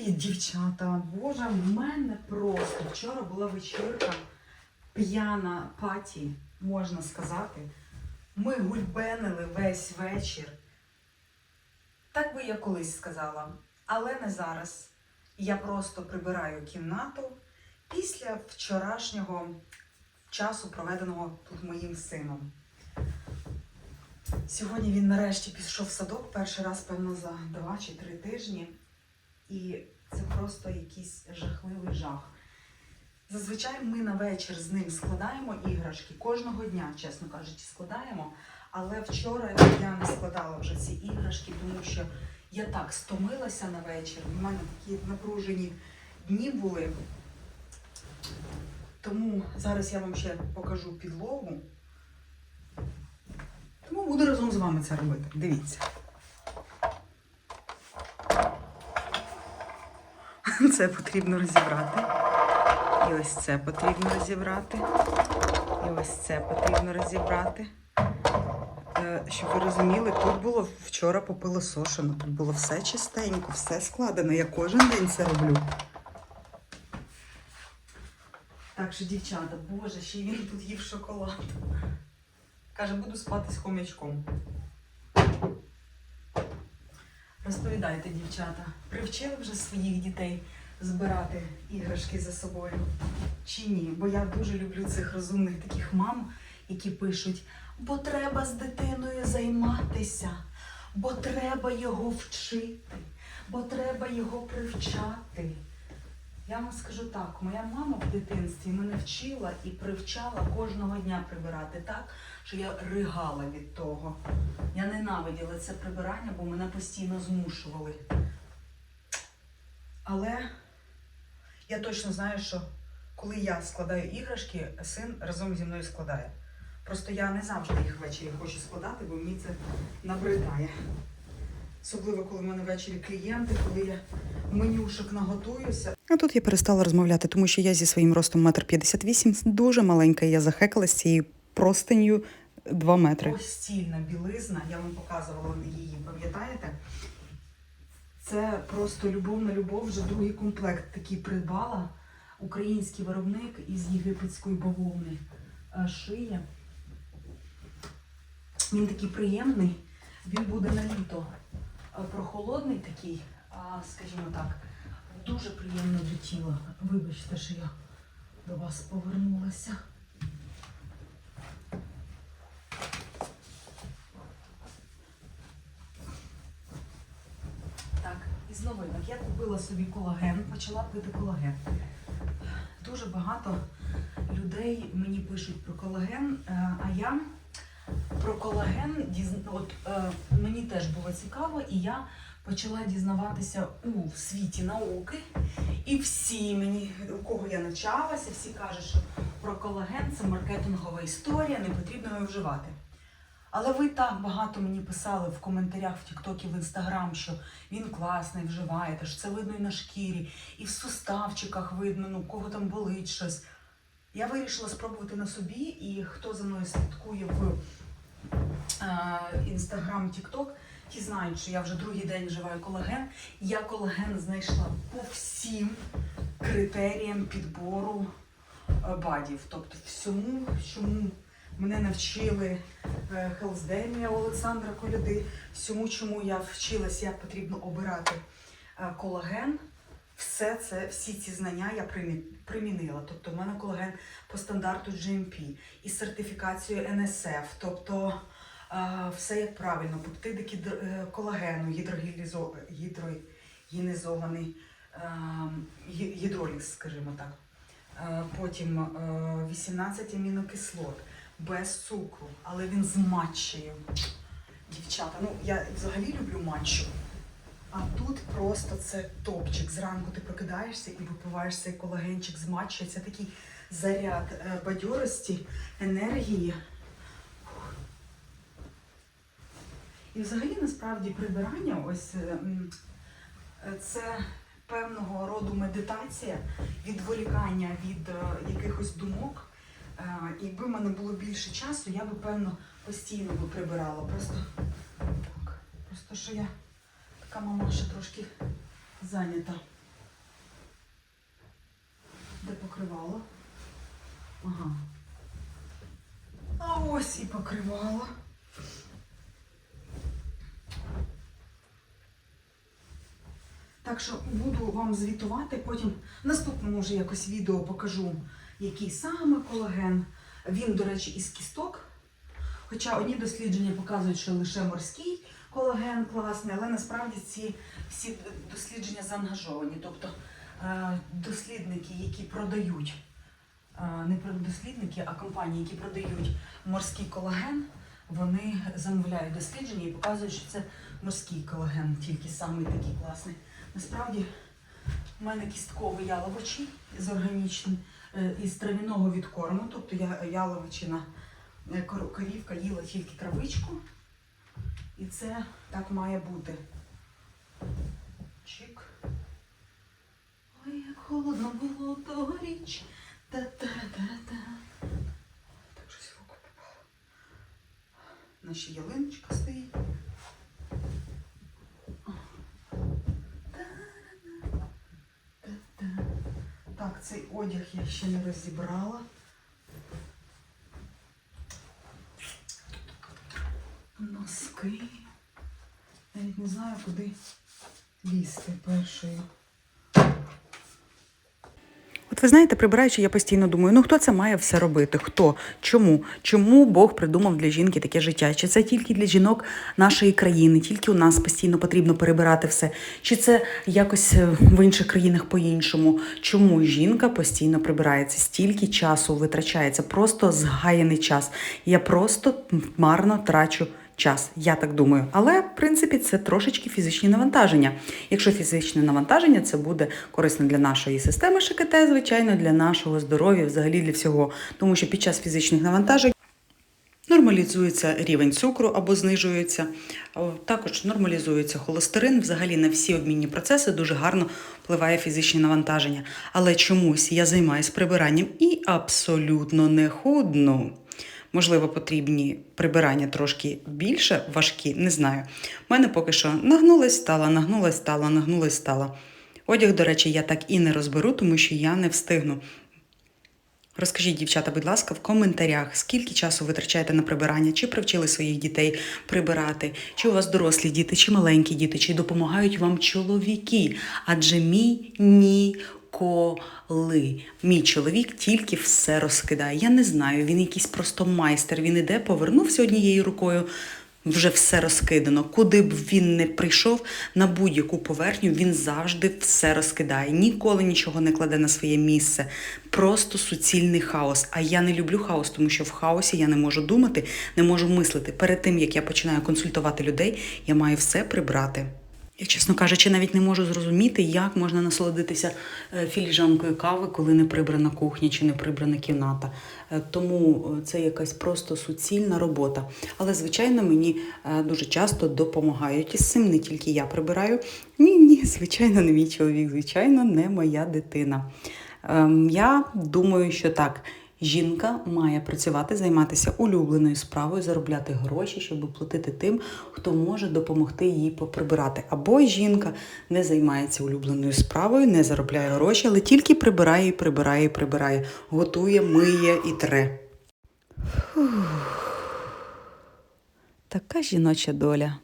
Привіт, дівчата! Боже, в мене просто вчора була вечірка, п'яна паті, можна сказати. Ми гульбенили весь вечір. Так би я колись сказала, але не зараз. Я просто прибираю кімнату після вчорашнього часу, проведеного тут моїм сином. Сьогодні він нарешті пішов в садок перший раз, певно, за два чи три тижні. І це просто якийсь жахливий жах. Зазвичай ми на вечір з ним складаємо іграшки кожного дня, чесно кажучи, складаємо. Але вчора я не складала вже ці іграшки, тому що я так стомилася на вечір. У мене такі напружені дні були. Тому зараз я вам ще покажу підлогу. Тому буду разом з вами це робити. Дивіться. Це потрібно розібрати. І ось це потрібно розібрати. І ось це потрібно розібрати. Е, Щоб ви розуміли, тут було вчора попилосошено, тут було все чистенько, все складено. Я кожен день це роблю. Так що, дівчата, боже, ще він тут їв шоколад. Каже, буду спати з хомячком. Розповідайте, дівчата, привчили вже своїх дітей збирати іграшки за собою? Чи ні? Бо я дуже люблю цих розумних таких мам, які пишуть, бо треба з дитиною займатися, бо треба його вчити, бо треба його привчати. Я вам скажу так, моя мама в дитинстві мене вчила і привчала кожного дня прибирати так, що я ригала від того. Я ненавиділа це прибирання, бо мене постійно змушували. Але я точно знаю, що коли я складаю іграшки, син разом зі мною складає. Просто я не завжди їх ввечері хочу складати, бо мені це набридає. Особливо, коли в мене ввечері клієнти, коли я менюшок наготуюся. А тут я перестала розмовляти, тому що я зі своїм ростом 1,58 м дуже маленька. і Я захекалась цією простинью 2 метри. Постільна білизна, я вам показувала її, пам'ятаєте? Це просто любов на любов, вже другий комплект такий придбала. Український виробник із єгипетської бавовни е, шиє. Він такий приємний, він буде на літо. Е, Прохолодний такий, скажімо так, дуже приємно до тіла. Вибачте, що я до вас повернулася. Так, із новинок. Я купила собі колаген, почала пити колаген. Дуже багато людей мені пишуть про колаген, е, а я про колаген от, е, мені теж було цікаво, і я почала дізнаватися у світі науки. І всі мені, у кого я навчалася, всі кажуть, що про колаген це маркетингова історія, не потрібно його вживати. Але ви так багато мені писали в коментарях в Тіктокі, в Інстаграм, що він класний, вживаєте, що це видно і на шкірі, і в суставчиках видно, ну, кого там болить щось. Я вирішила спробувати на собі, і хто за мною слідкує в Інстаграм, Тікток, ті знають, що я вже другий день вживаю колаген. Я колаген знайшла по всім критеріям підбору е, бадів. Тобто всьому, чому мене навчили е, Хелсдемія Олександра Коляди, всьому, чому я вчилась, як потрібно обирати е, колаген. Все це, всі ці знання я примінила. Тобто, в мене колаген по стандарту GMP із сертифікацією NSF, тобто все як правильно, пептиди е, колагену, е, гідроліз, скажімо так. Потім е, 18 амінокислот без цукру, але він з матчею. Дівчата, ну я взагалі люблю матчу. А тут просто це топчик. Зранку ти прокидаєшся і випиваєш цей колагенчик з матчею. Це такий заряд е, бадьорості, енергії. І взагалі насправді прибирання, ось е, це певного роду медитація, відволікання від е, якихось думок. Е, Якби в мене було більше часу, я би певно постійно би прибирала. Просто так. Просто що я така мамаша трошки зайнята. Де покривало? Ага. А ось і покривало. Так що буду вам звітувати, потім в наступному вже якось відео покажу, який саме колаген. Він, до речі, із кісток. Хоча одні дослідження показують, що лише морський колаген класний, але насправді ці всі дослідження заангажовані. Тобто е, дослідники, які продають, е, не дослідники, а компанії, які продають морський колаген, вони замовляють дослідження і показують, що це морський колаген, тільки самий такий класний. Насправді в мене кістковий яловичий з органічним, е, із трав'яного відкорму, тобто я яловичина е, кор- корівка їла тільки травичку. І це так має бути. Чик. Ой, як холодно було тогоріч. Та-та-та-та. Так щось в руку попало. Наша ялиночка стоїть. Цей одяг я ще не розібрала. Носки. Навіть не знаю, куди лізти першою. Ви знаєте, прибираючи, я постійно думаю, ну хто це має все робити? Хто? Чому? Чому Бог придумав для жінки таке життя? Чи це тільки для жінок нашої країни? Тільки у нас постійно потрібно перебирати все? Чи це якось е, в інших країнах по-іншому? Чому жінка постійно прибирається? Стільки часу витрачається, просто згаяний час. Я просто марно трачу час, я так думаю. Але в принципі це трошечки фізичні навантаження. Якщо фізичне навантаження, це буде корисно для нашої системи ШКТ, звичайно, для нашого здоров'я, взагалі для всього. Тому що під час фізичних навантажень. Нормалізується рівень цукру або знижується. Також нормалізується холестерин. Взагалі на всі обмінні процеси дуже гарно впливає фізичне навантаження. Але чомусь я займаюся прибиранням і абсолютно не худну. Можливо, потрібні прибирання трошки більше важкі, не знаю. У мене поки що нагнулась, стала, нагнулась, стала, нагнулась, стала. Одяг, до речі, я так і не розберу, тому що я не встигну. Розкажіть, дівчата, будь ласка, в коментарях, скільки часу витрачаєте на прибирання, чи привчили своїх дітей прибирати, чи у вас дорослі діти, чи маленькі діти, чи допомагають вам чоловіки. Адже мій ніколи. Мій чоловік тільки все розкидає. Я не знаю, він якийсь просто майстер. Він іде, повернувся однією рукою. Вже все розкидано. Куди б він не прийшов на будь-яку поверхню, він завжди все розкидає. Ніколи нічого не кладе на своє місце. Просто суцільний хаос. А я не люблю хаос, тому що в хаосі я не можу думати, не можу мислити. Перед тим як я починаю консультувати людей, я маю все прибрати. Я, чесно кажучи, навіть не можу зрозуміти, як можна насолодитися е, філіжанкою кави, коли не прибрана кухня чи не прибрана кімната. Е, Тому е, це якась просто суцільна робота. Але, звичайно, мені дуже часто допомагають із цим. Не тільки я прибираю. Ні, ні, звичайно, не мій чоловік, звичайно, не моя дитина. Ем, Я думаю, що так. Жінка має працювати, займатися улюбленою справою, заробляти гроші, щоб платити тим, хто може допомогти їй поприбирати. Або жінка не займається улюбленою справою, не заробляє гроші, але тільки прибирає, і прибирає, і прибирає, готує, миє і тре. Фух. Така жіноча доля.